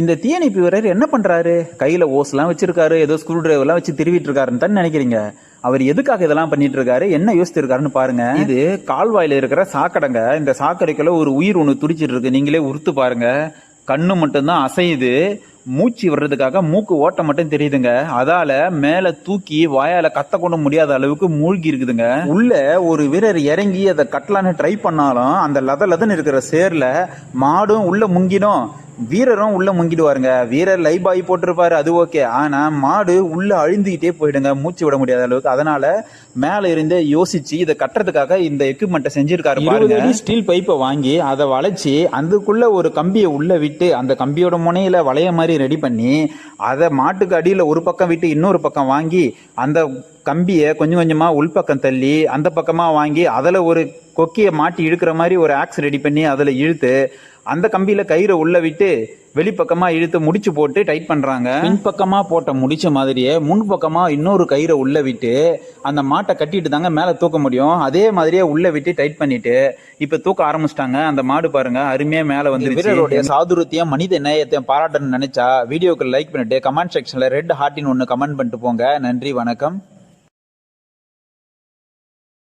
இந்த தீயணைப்பு வீரர் என்ன பண்றாரு? கையில ஓஸ்லாம் வச்சிருக்காரு ஏதோ ஸ்க்ரூ டிரைவர்லாம் வச்சு திருவிட்டு இருக்காருன்னு தான் நினைக்கிறீங்க? அவர் எதுக்காக இதெல்லாம் பண்ணிட்டு இருக்காரு என்ன யோசிச்சிருக்காருன்னு பாருங்க. இது கால்வாயில இருக்கிற சாக்கடைங்க. இந்த சாக்கடைக்குள்ள ஒரு உயிர் ஒன்று துடிச்சிட்டு இருக்கு நீங்களே உறுத்து பாருங்க. கண்ணு மட்டும்தான் அசையுது. மூச்சு வர்றதுக்காக மூக்கு ஓட்டம் மட்டும் தெரியுதுங்க. அதால மேல தூக்கி வாயால கத்த கொண்டு முடியாத அளவுக்கு மூழ்கி இருக்குதுங்க. உள்ள ஒரு வீரர் இறங்கி அதை கட்டலான்னு ட்ரை பண்ணாலும் அந்த லத லதன்னு இருக்கிற சேர்ல மாடும் உள்ள முங்கிடும். வீரரும் உள்ள முங்கிடுவாருங்க. வீரர் லைபாய் போட்டிருப்பாரு அது ஓகே ஆனா மாடு உள்ள அழிந்துகிட்டே போயிடுங்க. மூச்சு விட முடியாத அளவுக்கு. அதனால மேல இருந்தே யோசிச்சு இதை கட்டுறதுக்காக இந்த எக்யூப்மெண்ட்டை செஞ்சிருக்காரு பாருங்க. ஸ்டீல் பைப்பை வாங்கி அதை வளைச்சு அதுக்குள்ள ஒரு கம்பியை உள்ள விட்டு அந்த கம்பியோட முனையில வளைய மாதிரி ரெடி பண்ணி அதை மாட்டுக்கு அடியில ஒரு பக்கம் விட்டு இன்னொரு பக்கம் வாங்கி அந்த கம்பியை கொஞ்சம் கொஞ்சமா உள்பக்கம் தள்ளி அந்த பக்கமா வாங்கி அதுல ஒரு கொக்கியை மாட்டி இழுக்கிற மாதிரி ஒரு ஆக்ஸ் ரெடி பண்ணி அதுல இழுத்து அந்த கம்பியில கயிறை உள்ள விட்டு வெளிப்பக்கமா இழுத்து முடிச்சு போட்டு டைட் பண்றாங்க. பின்பக்கமா போட்ட முடிச்ச மாதிரியே முன்பக்கமா இன்னொரு கயிறை உள்ள விட்டு அந்த மாட்டை கட்டிட்டு தாங்க மேல தூக்க முடியும். அதே மாதிரியே உள்ள விட்டு டைட் பண்ணிட்டு இப்ப தூக்க ஆரம்பிச்சிட்டாங்க. அந்த மாடு பாருங்க அருமையா மேல வந்து வீரருடைய சாதுரியத்தையும் மனித நேயத்தையும் பாராட்டணும்னு நினைச்சா வீடியோக்கு லைக் பண்ணிட்டு கமெண்ட் செக்ஷன்ல ரெட் ஹார்ட்டின் ஒன்னு கமெண்ட் பண்ணிட்டு போங்க. நன்றி வணக்கம்.